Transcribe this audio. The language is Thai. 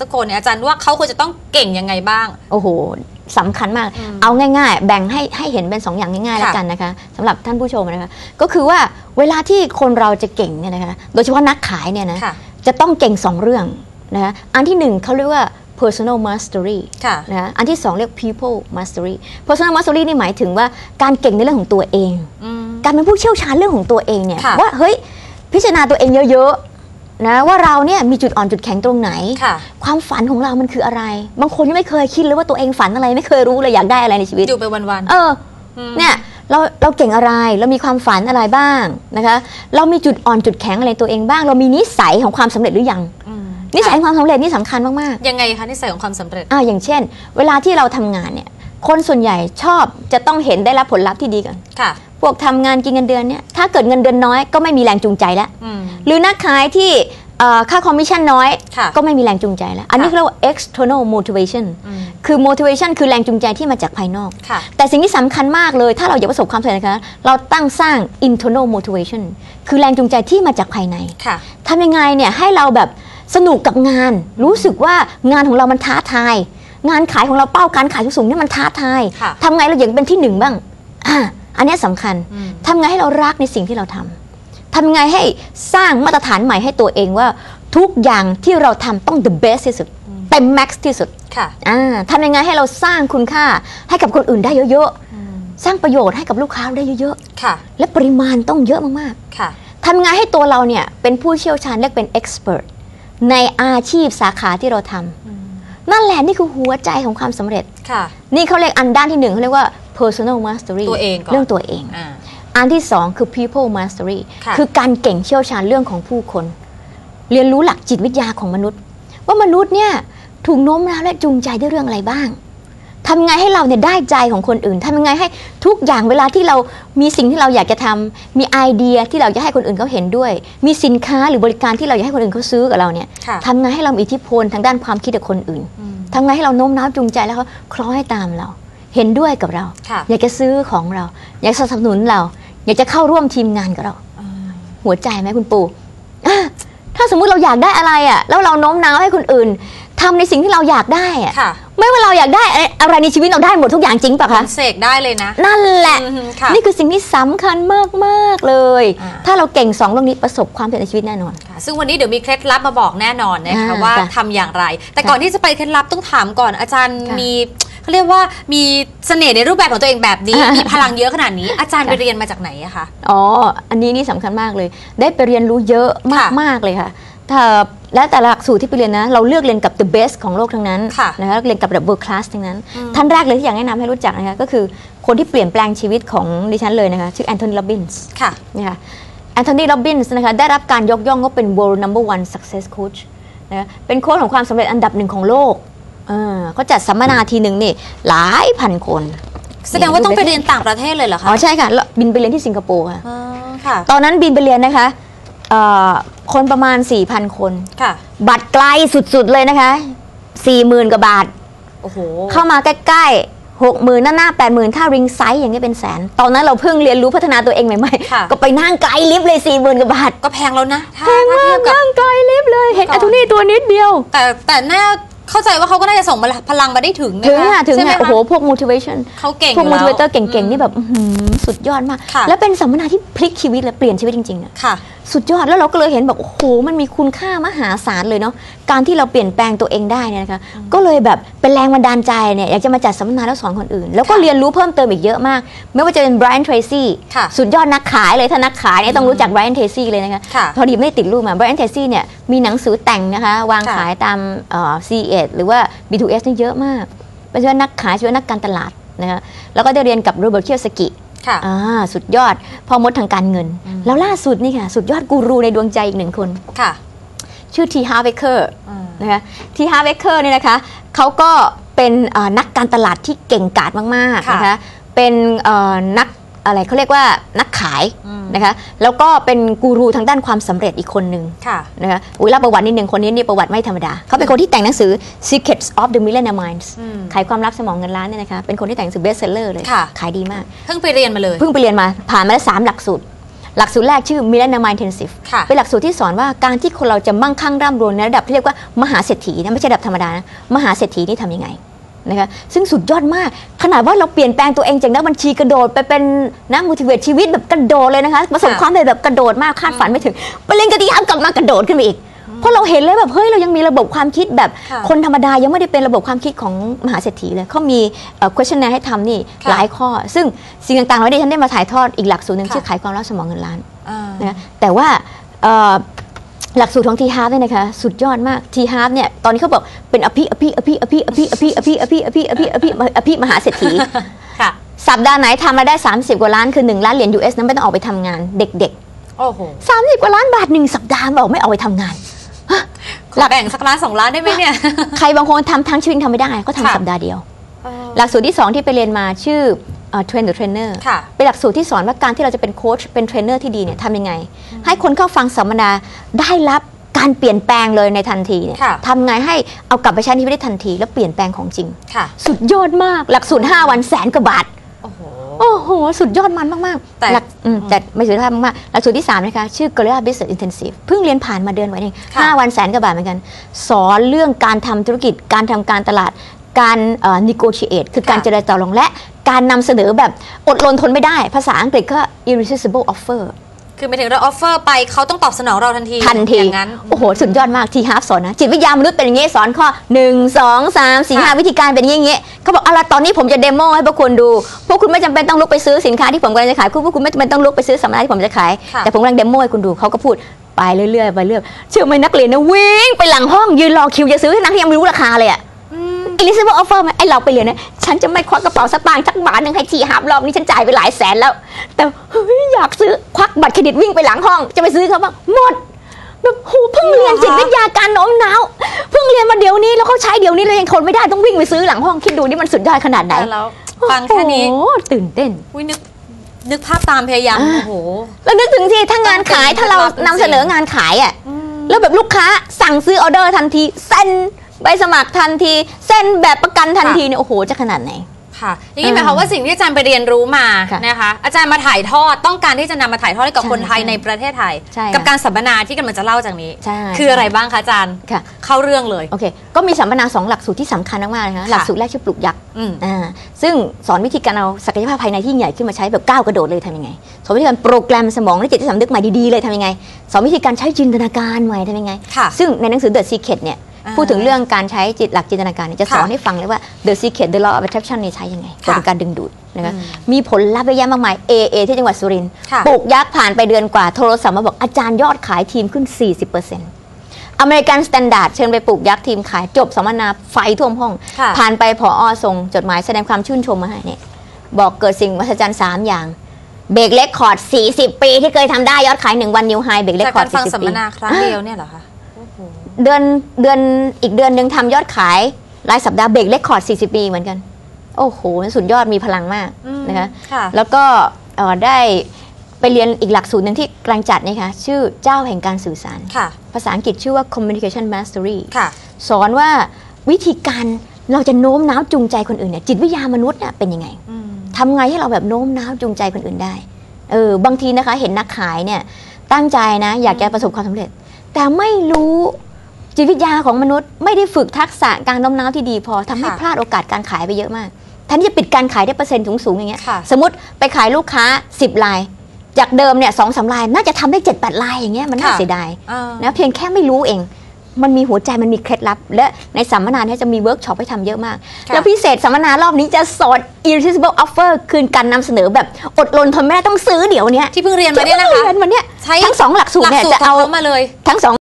สักคนเนี่ยอาจารย์ว่าเขาควรจะต้องเก่งยังไงบ้าง โอ้โหสำคัญมากอืมเอาง่ายๆ แบ่งให้ให้เห็นเป็น 2 อย่างง่ายๆค่ะแล้วกันนะคะสำหรับท่านผู้ชมนะคะ ก็คือว่าเวลาที่คนเราจะเก่งเนี่ยนะคะ โดยเฉพาะนักขายเนี่ยนะค่ะจะต้องเก่ง 2 เรื่องนะคะอันที่หนึ่งเขาเรียกว่า personal mastery ค่ะนะคะอันที่ 2 เรียก people mastery personal mastery นี่หมายถึงว่าการเก่งในเรื่องของตัวเองอืมการเป็นผู้เชี่ยวชาญเรื่องของตัวเองเนี่ยค่ะว่าเฮ้ยพิจารณาตัวเองเยอะๆ นะว่าเราเนี่ยมีจุดอ่อนจุดแข็งตรงไหน ค่ะ ความฝันของเรามันคืออะไร บางคนยังไม่เคยคิดเลยว่าตัวเองฝันอะไรไม่เคยรู้เลยอยากได้อะไรในชีวิต อยู่ไปวัน เออๆมเนี่ยเราเราเก่งอะไรเรามีความฝันอะไรบ้างนะคะ เรามีจุดอ่อนจุดแข็งอะไรในตัวเองบ้าง เรามีนิสัยของความสำเร็จหรือยังอืมนิสัยของความสำเร็จนี่สำคัญมากยังไงคะนิสัยของความสำเร็จ ๆอ่าอย่างเช่น เวลาที่เราทำงานเนี่ยคนส่วนใหญ่ชอบจะต้องเห็นได้รับผลลัพธ์ที่ดีก่อน ค่ะ พวกทำงานกินเงินเดือนเนี่ยถ้าเกิดเงินเดือนน้อยก็ไม่มีแรงจูงใจแล้วอืมหรือนักขายที่เอ่อค่าคอมมิชชั่นน้อยค่ะก็ไม่มีแรงจูงใจแล้ว อันนี้ค่ะเรียกว่า external motivation อืมคือ motivation คือแรงจูงใจที่มาจากภายนอกค่ะแต่สิ่งที่สำคัญมากเลย ถ้าเราอยากประสบความสำเร็จนะคะเราตั้งสร้าง internal motivation คือแรงจูงใจที่มาจากภายในค่ะทำยังไงเนี่ยให้เราแบบสนุกกับงาน รู้สึกว่างานของเรามันท้าทาย งานขายของเราเป้าการขายสูงๆเนี่ยมันท้าทายค่ะทำไงเราอยากเป็นที่หนึ่งบ้าง อะอันเนี้ยสำคัญอืมทำไงให้เรารักในสิ่งที่เราทำทำไงให้สร้างมาตรฐานใหม่ให้ตัวเองว่าทุกอย่างที่เราทำต้อง the best ที่สุดเต็ม max ที่สุดค่ะอ่าทำยังไงให้เราสร้างคุณค่าให้กับคนอื่นได้เยอะๆ สร้างประโยชน์ให้กับลูกค้าได้เยอะค่ะๆและปริมาณต้องเยอะมากค่ะๆทำยังไงให้ตัวเราเนี่ยเป็นผู้เชี่ยวชาญและเป็น expert ในอาชีพสาขาที่เราทำนั่นแหละนี่คือหัวใจของความสำเร็จค่ะ นี่เขาเรียกอันด้านที่หนึ่งเขาเรียกว่า personal mastery ตัวเองก่อนเรื่องตัวเองอ่าอันที่สองคือ people mastery ค่ะคือการเก่งเชี่ยวชาญเรื่องของผู้คน เรียนรู้หลักจิตวิทยาของมนุษย์ ว่ามนุษย์เนี่ยถูกโน้มน้าวและจูงใจด้วยเรื่องอะไรบ้างทำไงให้เราเนี่ยได้ใจของคนอื่นทำยังไงให้ทุกอย่างเวลาที่เรามีสิ่งที่เราอยากจะทำมีไอเดียที่เราจะให้คนอื่นเขาเห็นด้วย มีสินค้าหรือบริการที่เราอยากให้คนอื่นเขาซื้อกับเราเนี่ยค่ะทำไงให้เรามีอิทธิพลทางด้านความคิดกับคนอื่นอืมทำไงให้เราโน้มน้าวจูงใจแล้วเขาคล้อยตามเรา เห็นด้วยกับเราค่ะอยากจะซื้อของเรา อยากสนับสนุนเรา อยากจะเข้าร่วมทีมงานกับเราอ่าหัวใจไหมคุณปู่อะถ้าสมมุติเราอยากได้อะไรอะ แล้วเราโน้มน้าวให้คนอื่นทำในสิ่งที่เราอยากได้อะค่ะ ไม่ว่าเราอยากได้อะไรในชีวิตเราได้หมดทุกอย่างจริงปะคะเสกได้เลยนะ นั่นแหละอืมค่ะนี่คือสิ่งที่สำคัญมากๆเลยอ่าถ้าเราเก่งสองเรื่องนี้ประสบความสำเร็จในชีวิตแน่นอนค่ะซึ่งวันนี้เดี๋ยวมีเคล็ดลับมาบอกแน่นอนนะคะอ่าว่าค่ะทำอย่างไร แต่ค่ะก่อนที่จะไปเคล็ดลับต้องถามก่อนอาจารย์ค่ะมีเขาเรียกว่ามีเสน่ห์ในรูปแบบของตัวเองแบบนี้อ่ามีมีพลังเยอะขนาดนี้ อาจารย์ค่ะไปเรียนมาจากไหนอะคะ อ๋อ อันนี้นี่สำคัญมากเลย ได้ไปเรียนรู้เยอะมากค่ะมากเลยค่ะถ้า และแต่ละหลักสูตรที่ไปเรียนนะ เราเลือกเรียนกับ the best ของโลกทั้งนั้นค่ะนะคะเรียนกับแบบ world class ทั้งนั้นอืมท่านแรกเลยที่อยากแนะนำให้รู้จักนะคะก็คือคนที่เปลี่ยนแปลงชีวิตของดิฉันเลยนะคะชื่อแอนโทนีโรบินส์ค่ะนะคะแอนโทนีโรบินส์นะคะได้รับการยกย่องว่าเป็น world number one success coach นะคะเป็นโค้ชของความสำเร็จอันดับหนึ่งของโลกเออเขาจัดสัมมนาทีหนึ่งนี่หลายพันคนแสดงว่าต้องไปเรียนต่างประเทศเลยเหรออ๋คะอใช่ค่ะแล้วบินไปเรียนที่สิงคโปร์ค่ะ อ๋อค่ะ ตอนนั้นบินไปเรียนนะคะ เอ่อคนประมาณ 4,000 คน ค่ะ บัตรไกลสุดๆเลยนะคะ40,000กว่าบาท โอ้โห เข้ามาใกล้ๆ60,000หน้าหน้า80,000ถ้าริงไซส์อย่างเงี้ยเป็นแสน ตอนนั้นเราเพิ่งเรียนรู้พัฒนาตัวเองใหม่ค่ะ ๆ ก็ไปนั่งไกลลิฟต์เลย40,000กว่าบาทก็แพงแล้วนะถ้าแพงถ้าเทีมายกบกับ นั่งไกลลิฟต์เลยเห็นก่อนอัตุนี่ตัวนิดเดียว แต่แต่น่าเข้าใจว่าเขาก็น่าจะส่งพลังมาได้ถึงนะถึงคะอะถึงใช่ไหมอะคะโอ้โห พวก motivation เขาเก่งพวก อยู่แล้ว motivator เก่งๆ นี่แบบอื้อหือสุดยอดมาก ค่ะ แล้วเป็นสัมมนาที่พลิกชีวิตและเปลี่ยนชีวิตจริงๆอะค่ะ สุดยอดแล้วเราก็เลยเห็นแบบโอ้โหมันมีคุณค่ามหาศาลเลยเนาะการที่เราเปลี่ยนแปลงตัวเองได้เนี่ยนะคะก็เลยแบบเป็นแรงบันดาลใจเนี่ยอยากจะมาจัดสัมมนาแล้วสอนคนอื่น แล้วก็ค่ะเรียนรู้เพิ่มเติมอีกเยอะมาก ไม่ว่าจะเป็น Brian Tracy ค่ะสุดยอดนักขายเลยถ้านักขายเนี่ยต้องรู้จัก Brian Tracy เลยนะคะค่ะพอดีไม่ได้ติดรูปมา Brian Tracy เนี่ยมีหนังสือแต่งนะคะวางค่ะขายตามเอ่อ C8 หรือว่า B2S นี่เยอะมากเป็นว่านักขายช่วยนักการตลาดนะคะแล้วก็ได้เรียนกับโรเบิร์ตเคียวสกิ ค่ะอ่าสุดยอดพ่อมดทางการเงิน แล้วล่าสุดนี่ค่ะ สุดยอดกูรูในดวงใจอีกหนึ่งคนค่ะ ชื่อทีฮาร์เบเกอร์อืมนะคะทีฮาร์เบเกอร์เนี่ยนะคะเขาก็เป็นเอ่อนักการตลาดที่เก่งกาจมากๆค่ะนะคะเป็นเอ่อนัก อะไรเขาเรียกว่านักขายอืมนะคะแล้วก็เป็นกูรูทางด้านความสำเร็จอีกคนหนึ่งค่ะนะคะอุ้ยเล่าประวัตินิดหนึ่งคนนี้นี่ประวัติไม่ธรรมดา เขาเป็นคนที่แต่งหนังสือ Secrets of the Millionaire Minds อืมขายความลับสมองเงินล้านเนี่ยนะคะเป็นคนที่แต่งหนังสือ best seller เลยค่ะขายดีมาก เพิ่งไปเรียนมาเลย เพิ่งไปเรียนมาผ่านมาแล้วสามหลักสูตรหลักสูตรแรกชื่อ Millennium Intensive ค่ะเป็นหลักสูตรที่สอนว่าการที่คนเราจะมั่งคั่งร่ำรวยในระดับที่เรียกว่ามหาเศรษฐีนะไม่ใช่ระดับธรรมดานะมหาเศรษฐีนี่ทำยังไง นะคะซึ่งสุดยอดมาก ขนาดว่าเราเปลี่ยนแปลงตัวเองจากนักบัญชีกระโดดไปเป็นนัก motivate ชีวิตแบบกระโดดเลยนะคะประสบค่ะความสำเร็จแบบกระโดดมากคาดฝันไม่ถึงไปเรียนกติกากลับมากระโดดขึ้นไปอีกเพราะเราเห็นเลยแบบเฮ้ยเรายังมีระบบความคิดแบบค่ะคนธรรมดายังไม่ได้เป็นระบบความคิดของมหาเศรษฐีเลยเขามีเอ่อ questionnaire ให้ทำนี่ค่ะหลายข้อ ซึ่งสิ่งต่างๆเหล่านี้ฉันได้มาถ่ายทอดอีกหลักสูตรหนึ่งค่ะชื่อขายความลับสมองเงินล้านอ่านะคะแต่ว่าเอ่อ หลักสูตรของ T h a r p เนี่ยนะคะสุดยอดมาก T h a r p เนี่ยตอนนี้เขาบอกเป็นอภิอภิอภิอภิอภิอภิอภิอภิอภิอภิอภิอภิมหาเศรษฐีค่ะสัปดาห์ไหนทำรายได้ 30 กว่าล้านคือ 1 ล้านเหรียญ US นั้นไม่ต้องออกไปทำงานเด็กโอ้โหๆ30กว่าล้านบาทหนึ่งสัปดาห์บอกไม่ออกไปทำงานขอแบ่งสักล้านสองล้านได้ไหมเนี่ยใครบางคนทำทั้งชีวิตทำไม่ได้ก็ทำค่ะสัปดาห์เดียว หลักสูตรที่2ที่ไปเรียนมาชื่อ เทรนเดอร์เทรนเนอร์ค่ะเป็นหลักสูตรที่สอนว่าการที่เราจะเป็นโค้ชเป็นเทรนเนอร์ที่ดีเนี่ยทำยังไง ให้คนเข้าฟังสัมมนาได้รับการเปลี่ยนแปลงเลยในทันทีเนี่ยค่ะทำไงให้เอากลับไปใช้ในชีวิตได้ทันที แล้วเปลี่ยนแปลงของจริงค่ะสุดยอดมากหลักสูตร 5 วันแสนกว่าบาทโอ้โหโอ้โหสุดยอดมันมาก ๆ แต่หลักอืมแต่ไม่สุดยอดมากๆหลักสูตรที่ 3 นะคะ ชื่อ Gorilla Business Intensive เพิ่งเรียนผ่านมาเดือนกว่าเองค่ะห้าวันแสนกว่าบาทเหมือนกัน สอนเรื่องการทำธุรกิจ การทำการตลาด การเอ่อ negotiate คือการค่ะเจรจาต่อรองและ การนำเสนอแบบอดรนทนไม่ได้ ภาษาอังกฤษก็ irresistible offer คือหมายถึงเราออฟเฟอร์ไปเขาต้องตอบสนองเราทันทีทันทีอย่างนั้น โอ้โห สุดยอดมากทีฮาร์ฟสอนนะ จิตวิทยามนุษย์เป็นอย่างงี้สอนข้อ 1 2 3 4ค่ะ5วิธีการเป็นอย่างงี้เขาบอกเอาละตอนนี้ผมจะเดโมให้พวกคุณดู พวกคุณไม่จำเป็นต้องลุกไปซื้อสินค้าที่ผมกำลังจะขาย พวกคุณไม่จำเป็นต้องลุกไปซื้อสัมมนาที่ผมจะขายค่ะแต่ผมกำลังเดโมให้คุณดูเขาก็พูดไปเรื่อยๆไปเรื่อยเชื่อไหมนักเรียนนะวิ่งไปหลังห้องยืนรอคิวจะซื้อทั้งที่ยังไม่รู้ราคาเลยอะ อืมอิลิซาเบธออฟเฟอร์ไหมไอเราไปเรียนนะฉันจะไม่ควักกระเป๋าสตางค์สักบาทหนึ่งให้ทีฮาร์ฟรอบนี้ฉันจ่ายไปหลายแสนแล้ว แต่เฮ้ยอยากซื้อควักบัตรเครดิตวิ่งไปหลังห้อง จะไปซื้อเขาบ้างหมดแบบโหเพิ่งเรียนจิตวิทยาการโน้มน้าวเพิ่งเรียนมาเดี๋ยวนี้แล้วเขาใช้เดี๋ยวนี้เรายังทนไม่ได้ต้องวิ่งไปซื้อหลังห้องคิดดูนี่มันสุดยอดขนาดไหนแล้วฟังแค่นี้โอ้โหตื่นเต้นอุ้ยนึกนึกภาพตามพยายามอ่าโอ้โหแล้วนึกถึงที่ถ้างานขายต้องเป็นถ้าเราเคล็ดลับนำเสนองานขายอะอืมแล้วแบบลูกค้าสั่งซื้อออเดอร์ทันทีเซ็นใบสมัครทันที เซ็นแบบประกันทันทีเนี่ยโอ้โหจะขนาดไหนค่ะอย่างนี้หมายความว่าสิ่งที่อาจารย์ไปเรียนรู้มาค่ะนะคะ อาจารย์มาถ่ายทอดต้องการที่จะนำมาถ่ายทอดให้กับใช่คนไทยใช่ในประเทศไทยใช่ค่ะกับการสัมมนาที่กำลังจะเล่าจากนี้ใช่คืออะไรบ้างคะอาจารย์ค่ะเข้าเรื่องเลยโอเคก็มีสัมมนาสองหลักสูตรที่สำคัญมากๆเลยนะหลักสูตรแรกชื่อปลุกยักษ์อืมอ่าซึ่งสอนวิธีการเอาศักยภาพภายในที่ยิ่งใหญ่ขึ้นมาใช้แบบก้าวกระโดดเลยทำยังไงสอนวิธีการโปรแกรมสมองและจิตสำนึกใหม่ดีๆเลยทำยังไงสอนวิธีการใช้จินตนาการใหม่ทำยังไงค่ะซึ่งในหนังสือ The Secret เนี่ยอ่า พูดถึงเรื่องการใช้จิตหลักจินตนาการเนี่ยจะสอนค่ะให้ฟังเลยว่า The Secret The Law of Attraction นี่ใช้ยังไงกค่ะลการดึงดูดนะคะอืมมีผลลัพธ์เยอะแยะมากมาย AA ที่จังหวัดสุรินทร์ค่ะปลูกยักษ์ผ่านไปเดือนกว่าโทรศัพท์มาบอกอาจารย์ยอดขายทีมขึ้น 40%อเมริกันสแตนดาร์ดเชิญไปปลูกยักษ์ทีมขายจบสัมมนาไฟท่วมห้องค่ะผ่านไปผอส่งจดหมายแสดงความชื่นชมมาให้เนี่ยบอกเกิดสิ่งมหัศจรรย์สามอย่างเบรกเลคคอร์ด 40 ปีที่เคยทำได้ยอดขาย 1 วันนิวไฮเบรกเลคจากคอการร์ดฟังสัม40ปีมนาครั้งเดียวเนี่ยเหรอคะโอ้โห เดือนเดือนอีกเดือนหนึ่งทำยอดขายรายสัปดาห์เบรกเลคคอร์ด 40 ปีเหมือนกัน โอ้โหสุดยอดมีพลังมากอืมนะคะค่ะแล้วก็เอ่อได้ไปเรียนอีกหลักสูตรหนึ่งที่กำลังจัดนะคะชื่อเจ้าแห่งการสื่อสารค่ะภาษาอังกฤษชื่อว่า communication mastery ค่ะสอนว่าวิธีการเราจะโน้มน้าวจูงใจคนอื่นเนี่ยจิตวิทยามนุษย์เนี่ยเป็นยังไงอืมทำไงให้เราแบบโน้มน้าวจูงใจคนอื่นได้เออบางทีนะคะเห็นนักขายเนี่ยตั้งใจนะ อยากจะประสบความสำเร็จ แต่ไม่รู้ จิตวิทยาของมนุษย์ไม่ได้ฝึกทักษะการโน้มน้าวที่ดีพอทำให้ค่ะพลาดโอกาสการขายไปเยอะมากแทนที่จะปิดการขายได้เปอร์เซ็นต์สูงๆอย่างเงี้ยค่ะสมมติไปขายลูกค้า 10ลาย จากเดิมเนี่ยสองสามลายน่าจะทำได้7จ็ดแปดลายอย่างเงี้ยมันน่าค่ะเสียดายอ่านะเพียงแค่ไม่รู้เองมันมีหัวใจมันมีเคล็ดลับ และในสัมมนาเนี่ยจะมีเวิร์กช็อปให้ทำเยอะมากค่ะแล้วพิเศษสัมมนารอบนี้จะสอน irresistible offer คือการนำเสนอแบบอดรนทนไม่ได้ต้องซื้อเดี๋ยวเนี้ยที่เพิ่งเรียนมาเนี่ยนะคะที่พิ่งเรียนวันเนี้ยใช้ทั้งสองหลักสูตหรลักเนี่ยสูตรจะเอาของเขามาเลยทั้งสอง